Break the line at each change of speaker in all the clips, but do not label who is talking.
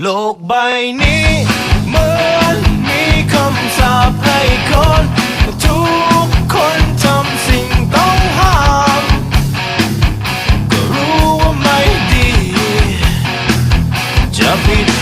โลกใบนี้เหมือนมีคำสาปให้คนทุกคนทำสิ่งต้องห้าม ก็รู้ว่าไม่ดี จะผิด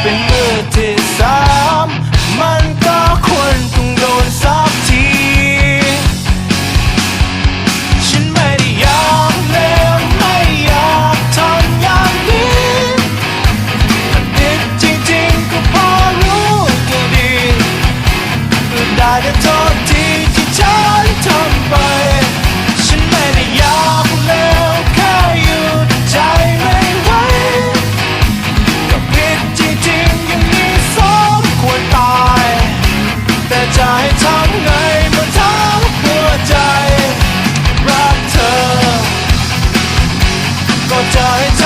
เป็นมือที่สามมันก็ควรต้องโดนสักที ฉันไม่ได้อยากเลวไม่อยากทำอย่างนี้ถ้าผิดจริงๆก็พอรู้ก็ดีก็ได้แต่โทษทีที่ฉันทำไป ให้ทำไงบนท้องหัวใจ รักเธอ ก็จะให้